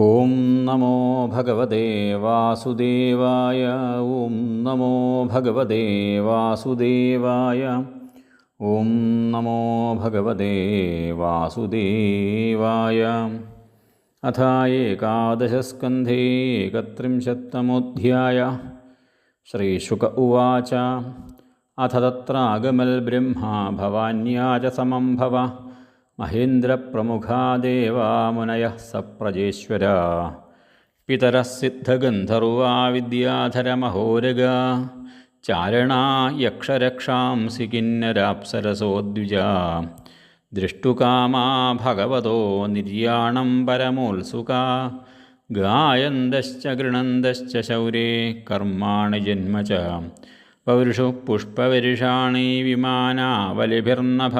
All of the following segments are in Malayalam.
ഓം നമോ ഭഗവതേ വാസുദേവായ ഓം നമോ ഭഗവതേ വാസുദേവായ ഓം നമോ ഭഗവതേ വാസുദേവായ. അഥ ഏകാദശസ്കന്ധേ ഏകത്രിംശത്തമോധ്യായ. ശ്രീശുക ഉവാച. അഥ തത്രാഗമൽ ബ്രഹ്മാ ഭവാന്യാച സമം ഭവ महेन्द्रप्रमुखा देवा मुनयः सप्रजेश्वरा। पितरः सिद्धगन्धर्वा विद्याधरमहोरगा चारणा यक्षरक्षांसि किन्नराप्सरसोद्विजा दृष्टुकामा भगवतो निर्याणं परमोत्सुका गायन्दश्च गृणन्दश्च शौरे कर्माणि जन्म च। पौरुषुः पुष्पवर्षाणि विमानावलिभिर्नभ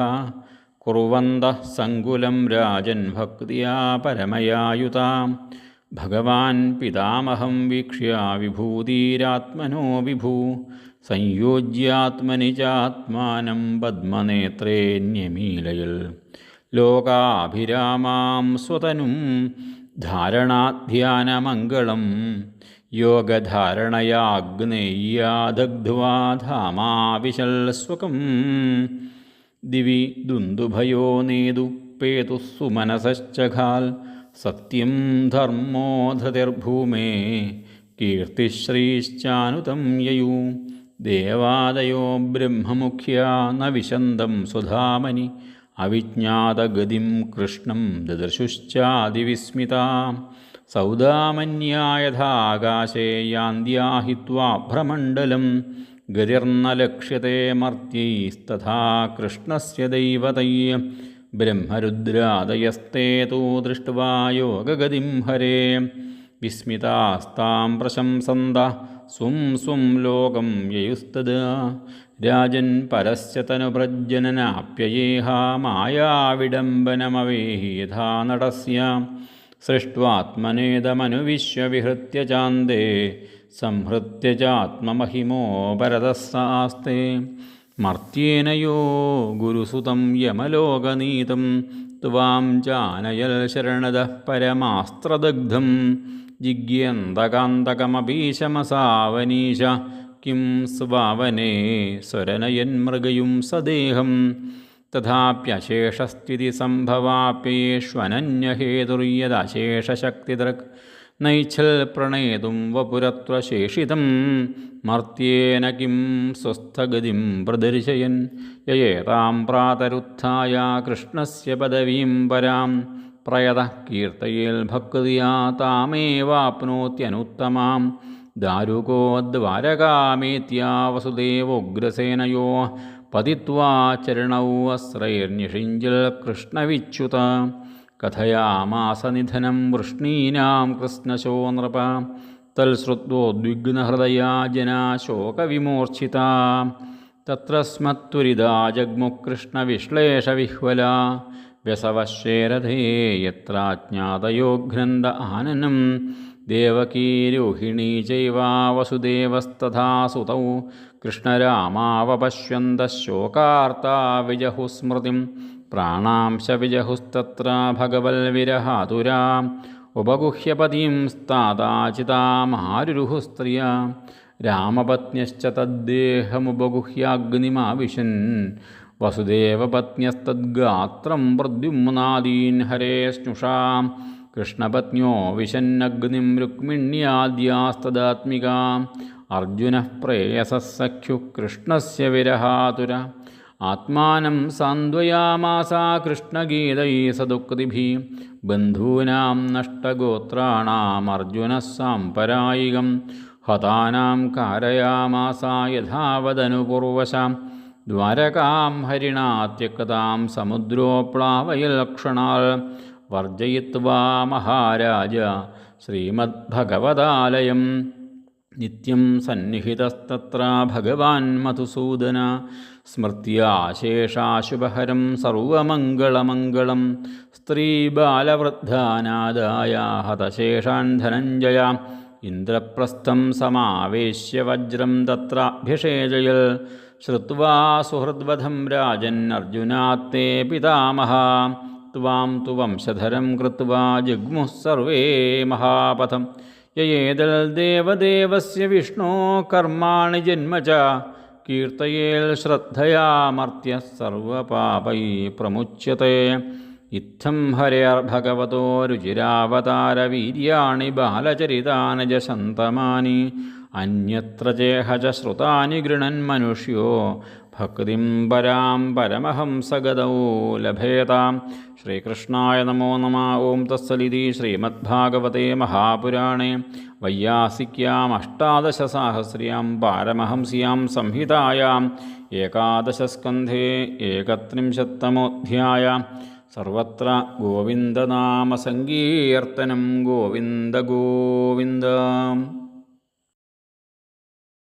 കുറുവന്തഃ സങ്കുലം രാജൻ ഭക്തിയാ പരമയായുതാം ഭഗവാൻ പിതാമഹം വീക്ഷ്യ വിഭൂതിരാത്മനോ വിഭൂ സംയോജ്യാത്മനി ചാത്മാനം പത്മനേത്രേ ന്യമീലയിൽ ലോകാഭിരാമാം സ്വതനും ധാരണാധ്യാനമംഗളം യോഗധാരണയാഗ്നേയാദഗ്ധ്വാ ധാമാവിശൽ സ്വകം ദിവി ദുന്ദുഭയോ നേതു പേതു സുമനസശ്ചാൽ സത്യം ധർമ്മോ ധതിർഭൂമേ കീർത്തിശ്രീശ്ചാനുതം യയൂ. ദേവാദയോ ബ്രഹ്മമുഖ്യ ന വിശന്തം സുധാമനി. അവിജ്ഞാതഗതിം കൃഷ്ണം ദദൃശുശ്ചാതിവിസ്മിതാം സൗദാമന്യായഥാകാശേ യാന്ദ്യാഹിത്വാ ഭ്രമണ്ഡലം गतिर्न लक्ष्यते मर्त्यैस्तथा कृष्णस्य दैवतैः। ब्रह्मरुद्रादयस्ते तु दृष्ट्वा योगगतिं हरे। विस्मितास्तां प्रशंसन्त स्वं स्वं लोकं ययुस्तदा। राजन् परस्य तनुप्रज्जननाप्ययेह मायाविडम्बनमवेहि यथा नटस्य सृष्ट्वात्मनेदमनुविश्वविहृत्य चान्दे संहृत्य चात्ममहिमो परतः सास्ते मर्त्येन यो गुरुसुतं यमलोकनीतं त्वां चानयल् शरणदः परमास्त्रदग्धं। जिज्ञन्तकान्तकमपीशमसावनीश किं स्वावने स्वरनयन्मृगयुं सदेहं। तथाप्यशेषस्थितिसम्भवाप्येष्वनन्यहेतुर्यदशेषशक्तिदृक् नैच्छल् प्रणेतुं वपुरत्र शेषितं मर्त्येन किं स्वस्थगतिं प्रदर्शयन्। ययेतां प्रातरुत्थाय कृष्णस्य पदवीं परां प्रयतः कीर्तयेल्भक्त्या तामेवाप्नोत्यनुत्तमां दारुको द्वारकामेत्या वसुदेवोग्रसेनयो पतित्वा चरणौ अस्रैर्निषिञ्जल् कृष्णविच्युत കഥയാമാസനിധനം വൃഷ്ണീനാം കൃഷ്ണശോ നൃപ തൽശ്രുത്വോദ്വിഗ്നഹൃദയാ ജനാ ശോകവിമൂർച്ഛിത തത്രസ്മത്വരിതാ ജഗ്മുകൃഷ്ണവിശ്ലേഷവിഹ്വല വ്യസവശ്ശേരഥേ യത്രാജ്ഞാതയോഘ്നന്ദ ആനനം ദേവകീരോഹിണീ ചൈവാ വസുദേവസ്തഥാ സുതൗ കൃഷ്ണരാമാവപശ്യന്തശോകാർത്താ വിജഹുസ്മൃതിം പ്രാണാംശവിജഹുസ്തത്ര ഭഗവൽവിരഹാതുരാം. ഉപഗുഹ്യപതിം സ്ഥാതാചിതാമാരുരുഹു സ്ത്രിയ രാമപത്നിശ്ച തദ്ദേഹമുപഗുഹ്യാഗ്നിമാവിശൻ. വസുദേവപത്ന്യസ്തദ്ഗാത്രം പ്രദ്യുമ്നാദീൻ ഹരേസ്നുഷാം കൃഷ്ണപത്ന്യോ വിശന്നഗ്നിം രുക്മിണ്യാദ്യാസ്തദാത്മികാം. അർജുനഃ പ്രേയസഃ കൃഷ്ണസ്യ വിരഹാതുര. ആത്മാനം സാന്ത്വയാമാസ കൃഷ്ണഗീതൈ സദുക്തിഭി ബന്ധൂനാം നഷ്ടഗോത്രാണാം അർജുന സാംപരായികം ഹതാനാം കാരയാമാസ യഥാവതനുപൂർവശാം ദ്വാരകാം ഹരിണാ ത്യക്താം സമുദ്രോപ്ലാവയലക്ഷണാൽ വർജയിത്വാ മഹാരാജ ശ്രീമദ്ഭഗവതാലയം. നിത്യം സന്നിഹിതസ്തത്ര ഭഗവാൻ മധുസൂദന. സ്മൃത്യാശേഷാശുഭഹരം സർവമംഗളമംഗളം. സ്ത്രീബാലവൃദ്ധാനാദായ ഹതശേഷാൻ ധനഞ്ജയ ഇന്ദ്രപ്രസ്ഥം സമാവേശ്യ വജ്രം തത്രാഭ്യഷേചയൽ ശ്രുവാ സുഹൃദ്വധം രാജൻ അർജുനാത്തേ പിതാമഹ. ത്വാം തു വംശധരം കൃത്വാ ജഗ്മുഃ സർവേ മഹാപഥം. യേതൽ ദേവദേവസ്യ വിഷ്ണോ കർമാണി ജന്മ ച കീർത്തയേൽ ശ്രദ്ധയാമർത്യ സർവപാപൈ പ്രമുച്യത്തെ. ഇത്തം ഹരേർ ഭഗവതോ രുചിരാവതാരവീര്യാണി ബാലചരിതാനി ജസന്തമാനി അന്യത്ര ചേഹജ ശ്രുതാനി ഗൃണൻ മനുഷ്യോ भक्तिम्बराम्बरमहंसगदौ लभेतां श्रीकृष्णाय नमो नमः। ॐ तत्सलिति श्रीमद्भागवते महापुराणे वैयासिक्यामष्टादशसाहस्र्यां पारमहंस्यां संहितायाम् एकादशस्कन्धे एकत्रिंशत्तमोऽध्याय। सर्वत्र गोविन्दनामसङ्कीर्तनं गोविन्द गोविन्दगोविन्द।